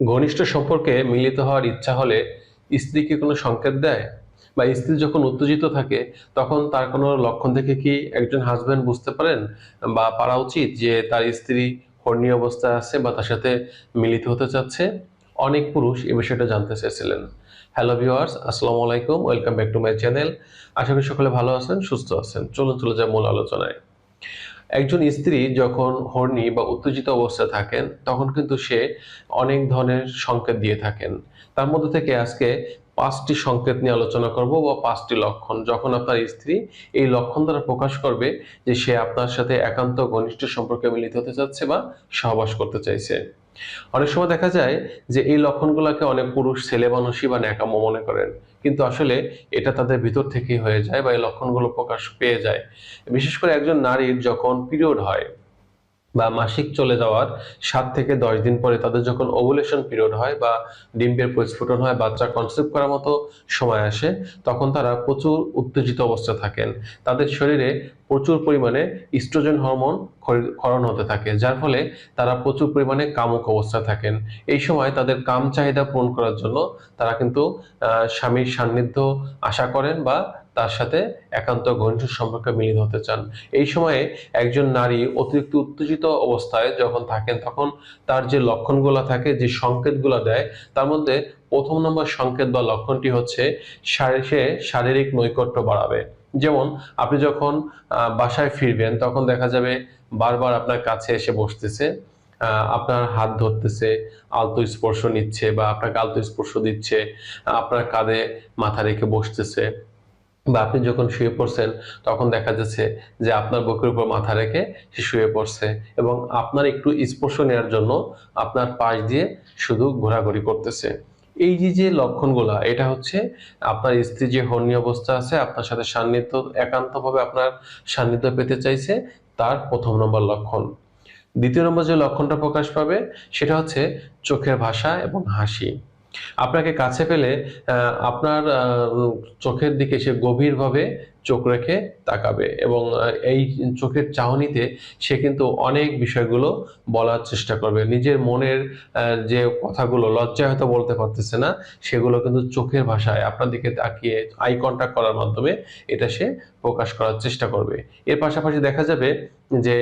ঘনিষ্ঠ সম্পর্কে মিলিত হওয়ার ইচ্ছা হলে স্ত্রী কি কোনো সংকেত দেয়? বা স্ত্রী যখন উত্তেজিত থাকে, তখন তার কোনো লক্ষণ থেকে কি একজন হাজবেন্ড বুঝতে পারেন? বা পারা উচিত যে তার স্ত্রী হর্নি অবস্থায় আছে বা তার সাথে মিলিত হতে চাচ্ছে? অনেক পুরুষ এ বিষয়টা জানতে চেয়েছিলেন। হ্যালো ভিউয়ার্স আসসালামু আলাইকুম welcome back to my channel আশা করি সকলে ভালো আছেন, সুস্থ আছেন। চলুন চলে যায় মূল আলোচনায়। একজন স্ত্রী যখন হর্নি বা উত্তেজিত অবস্থায় থাকেন, তখন কিন্তু সে অনেক ধরনের সংকেত দিয়ে থাকেন। তার মধ্যে থেকে আজকে পাঁচটি সংকেত নিয়ে আলোচনা করব বা পাঁচটি লক্ষণ। যখন আপনার স্ত্রী এই লক্ষণ দ্বারা প্রকাশ করবে যে সে আপনার সাথে একান্ত ঘনিষ্ঠ সম্পর্কে মিলিত হতে চাচ্ছে বা সহবাস করতে চাইছে। অনেক সময় দেখা যায় যে এই লক্ষণগুলোকে অনেক পুরুষ ছেলে মানুষই বা ন্যাকামো মনে করেন। কিন্তু আসলে এটা তাদের ভিতর থেকেই হয়ে যায় বা এই লক্ষণগুলো প্রকাশ পেয়ে যায়। বিশেষ করে একজন নারীর যখন পিরিয়ড হয় বা মাসিক চলে যাওয়ার সাত থেকে দশ দিন পরে তাদের যখন ওভুলেশন পিরিয়ড হয় বা ডিম্বের পরিস্ফুটন হয়, বাচ্চা কনসেপ্ট করার মতো সময় আসে, তখন তারা প্রচুর উত্তেজিত অবস্থায় থাকেন। তাদের শরীরে প্রচুর পরিমাণে ইস্ট্রোজেন হরমোন ক্ষরণ হতে থাকে, যার ফলে তারা প্রচুর পরিমাণে কামুক অবস্থায় থাকেন। এই সময় তাদের কাম চাহিদা পূরণ করার জন্য তারা কিন্তু স্বামীর সান্নিধ্য আশা করেন বা তার সাথে একান্ত ঘনিষ্ঠ সম্পর্কে মিলিত হতে চান। এই সময়ে একজন নারী অতিরিক্ত উত্তেজিত অবস্থায় যখন থাকেন, তখন তার যে লক্ষণগুলো থাকে, যে সংকেতগুলো দেয়, তার মধ্যে প্রথম নম্বর সংকেত বা লক্ষণটি হচ্ছে সে শারীরিক নৈকট্য বাড়াবে। যেমন আপনি যখন বাসায় ফিরবেন, তখন দেখা যাবে বারবার আপনার কাছে এসে বসতেছে আপনার হাত ধরতেছে, আলতো স্পর্শ নিচ্ছে বা আপনাকে আলতো স্পর্শ দিচ্ছে, আপনার কাঁধে মাথা রেখে বসতেছে। বা আপনি যখন শুয়ে পড়ছেন, তখন দেখা যাচ্ছে যে আপনার বুকের উপর মাথা রেখে সে শুয়ে পড়ছে এবং আপনার একটু স্পর্শ নেওয়ার জন্য আপনার পাশ দিয়ে শুধু ঘোরাঘুরি করতেছে। এই যে যে লক্ষণগুলা, এটা হচ্ছে আপনার স্ত্রী যে হর্নি অবস্থা আছে, আপনার সাথে সান্নিধ্য, একান্তভাবে আপনার সান্নিধ্য পেতে চাইছে, তার প্রথম নম্বর লক্ষণ। দ্বিতীয় নম্বর যে লক্ষণটা প্রকাশ পাবে, সেটা হচ্ছে চোখের ভাষা এবং হাসি। আপনাকে কাছে পেলে আপনার চোখের দিকে সে গভীরভাবে চোখ রেখে তাকাবে এবং এই চোখের চাহনিতে সে কিন্তু অনেক বিষয়গুলো বলার চেষ্টা করবে। নিজের মনের যে কথাগুলো লজ্জায় হয়তো বলতে পারতেছে না, সেগুলো কিন্তু চোখের ভাষায় আপনার দিকে তাকিয়ে আই কন্ট্যাক্ট করার মাধ্যমে এটা সে প্রকাশ করার চেষ্টা করবে। এর পাশাপাশি দেখা যাবে যে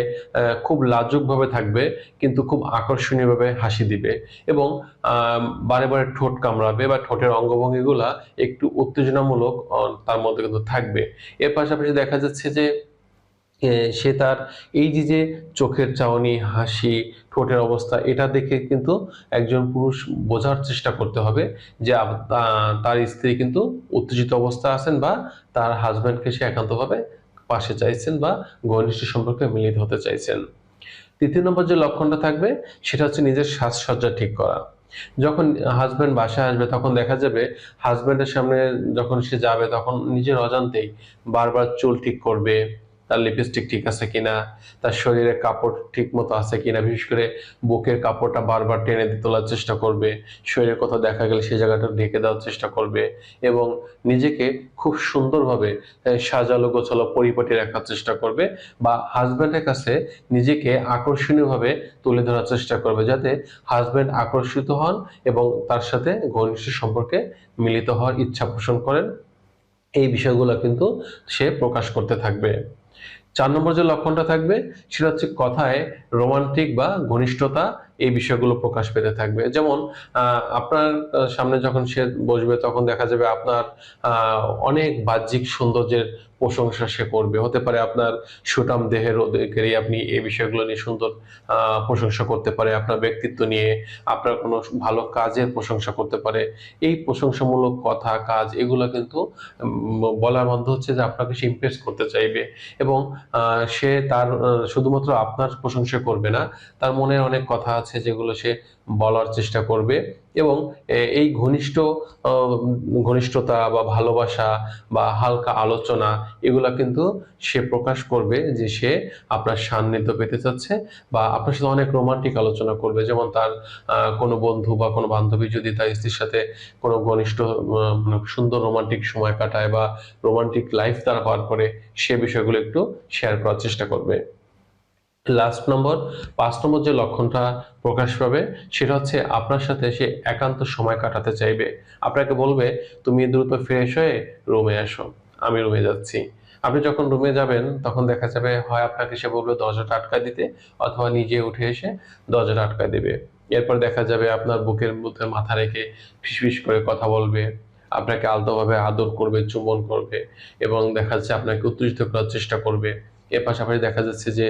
খুব লাজুকভাবে থাকবে, কিন্তু খুব আকর্ষণীয়ভাবে হাসি দিবে এবং বারে বারে ঠোঁট কামড়াবে বা ঠোঁটের অঙ্গভঙ্গিগুলা একটু উত্তেজনামূলক তার মধ্যে কিন্তু থাকবে। এর পাশাপাশি দেখা যাচ্ছে যে সে তার এই যে যে চোখের চাহনি হাসি, ঠোঁটের অবস্থা, এটা দেখে কিন্তু একজন পুরুষ বোঝার চেষ্টা করতে হবে যে তার স্ত্রী কিন্তু উত্তেজিত অবস্থা আছেন বা তার হাজব্যান্ডকে সে একান্তভাবে পাশে চাইছেন বা ঘনিষ্ঠ সম্পর্কে মিলিত হতে চাইছেন। তৃতীয় নম্বর যে লক্ষণটা থাকবে, সেটা হচ্ছে নিজের সাজসজ্জা ঠিক করা। যখন হাজব্যান্ড বাসায় আসবে, তখন দেখা যাবে হাজব্যান্ডের সামনে যখন সে যাবে, তখন নিজের অজান্তেই বারবার চুল ঠিক করবে। তার লিপস্টিক ঠিক আছে কিনা, তার শরীরে কাপড় ঠিক মতো আছে কিনা, বিশেষ করে বুকের কাপড়টা বারবার টেনে তোলার চেষ্টা করবে, শরীরে কোথাও দেখা গেলে সেই জায়গাটা ঢেকে দেওয়ার চেষ্টা করবে এবং নিজেকে খুব সুন্দরভাবে সাজালো গোছালো পরিপাটি রাখার চেষ্টা করবে বা হাজব্যান্ডের কাছে নিজেকে আকর্ষণীয়ভাবে তুলে ধরার চেষ্টা করবে যাতে হাজব্যান্ড আকর্ষিত হন এবং তার সাথে ঘনিষ্ঠ সম্পর্কে মিলিত হওয়ার ইচ্ছা পোষণ করেন। এই বিষয়গুলো কিন্তু সে প্রকাশ করতে থাকবে। চার নম্বর যে লক্ষণটা থাকবে সেটা হচ্ছে কথায় রোমান্টিক বা ঘনিষ্ঠতা এই বিষয়গুলো প্রকাশ পেতে থাকবে। যেমন আপনার সামনে যখন সে বসবে, তখন দেখা যাবে আপনার অনেক বাহ্যিক সৌন্দর্যের প্রশংসা সে করবে। হতে পারে আপনার সুটাম দেহের ওদেরকেই আপনি এই বিষয়গুলো নিয়ে সুন্দর প্রশংসা করতে পারে। আপনার ব্যক্তিত্ব নিয়ে আপনার কোনো ভালো কাজের প্রশংসা করতে পারে। এই প্রশংসামূলক কথা, কাজ, এগুলো কিন্তু বলার মধ্যে হচ্ছে যে আপনাকে সে ইমপ্রেস করতে চাইবে এবং সে তার শুধুমাত্র আপনার প্রশংসা করবে না, তার মনে অনেক কথা আছে। যেগুলো সে বলার চেষ্টা করবে এবং এই ঘনিষ্ঠ ঘনিষ্ঠতা বা ভালোবাসা বা হালকা আলোচনা এগুলা কিন্তু সে প্রকাশ করবে যে সে আপনার সান্নিধ্য পেতে চাচ্ছে বা আপনার সাথে অনেক রোমান্টিক আলোচনা করবে। যেমন তার কোনো বন্ধু বা কোনো বান্ধবী যদি তার স্ত্রীর সাথে কোনো ঘনিষ্ঠ মানে সুন্দর রোমান্টিক সময় কাটায় বা রোমান্টিক লাইফ তারা পার করে সে বিষয়গুলো একটু শেয়ার করার চেষ্টা করবে। লাস্ট নম্বর পাঁচ নম্বর যে লক্ষণটা প্রকাশ পাবে, সেটা হচ্ছে আপনার সাথে সে একান্ত সময় কাটাতে চাইবে। আপনাকে বলবে, তুমি দ্রুত ফ্রেশ হয়ে রুমে আসো। আমি রুমে যাচ্ছি। আপনি যখন রুমে যাবেন, তখন দেখা যাবে, হয় আপনাকে সে বলবে, দরজাটা আটকায় দিতে, অথবা নিজে উঠে এসে দরজাটা আটকায় দেবে। এরপর দেখা যাবে, আপনার বুকের মধ্যে মাথা রেখে ফিসফিস করে কথা বলবে। আপনাকে আলতোভাবে আদর করবে, চুম্বন করবে এবং দেখা যাচ্ছে, আপনাকে উত্তেজিত করার চেষ্টা করবে। এর পাশাপাশি দেখা যাচ্ছে যে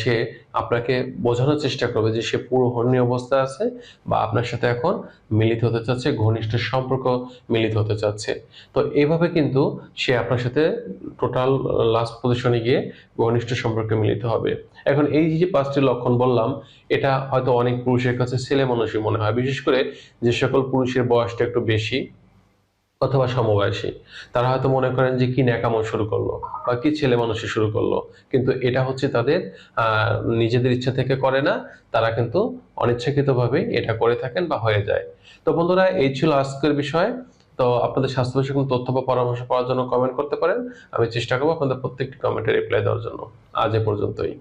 সে আপনাকে বোঝানোর চেষ্টা করবে যে সে পুরো হর্নি অবস্থা আছে বা আপনার সাথে এখন মিলিত হতে চাচ্ছে, ঘনিষ্ঠ সম্পর্ক মিলিত হতে চাচ্ছে। তো এইভাবে কিন্তু সে আপনার সাথে টোটাল লাস্ট পজিশনে গিয়ে ঘনিষ্ঠ সম্পর্কে মিলিত হবে। এখন এই যে পাঁচটি লক্ষণ বললাম, এটা হয়তো অনেক পুরুষের কাছে ছেলে মানুষই মনে হয়। বিশেষ করে যে সকল পুরুষের বয়সটা একটু বেশি অথবা সমবয়সী। তারা হয়তো মনে করেন যে কি ন্যাকামো শুরু করল বা কি ছেলে মানুষই শুরু করল। কিন্তু এটা হচ্ছে তাদের নিজেদের ইচ্ছা থেকে করে না, তারা কিন্তু অনিচ্ছাকৃতভাবে এটা করে থাকেন বা হয়ে যায়। তো বন্ধুরা, এই ছিল আজকের বিষয়। তো আপনাদের স্বাস্থ্য বিষয়ে কোনো তথ্য বা পরামর্শ পাওয়ার জন্য কমেন্ট করতে পারেন। আমি চেষ্টা করব আপনাদের প্রত্যেকটি কমেন্টে রিপ্লাই দেওয়ার জন্য। আজ এ পর্যন্তই।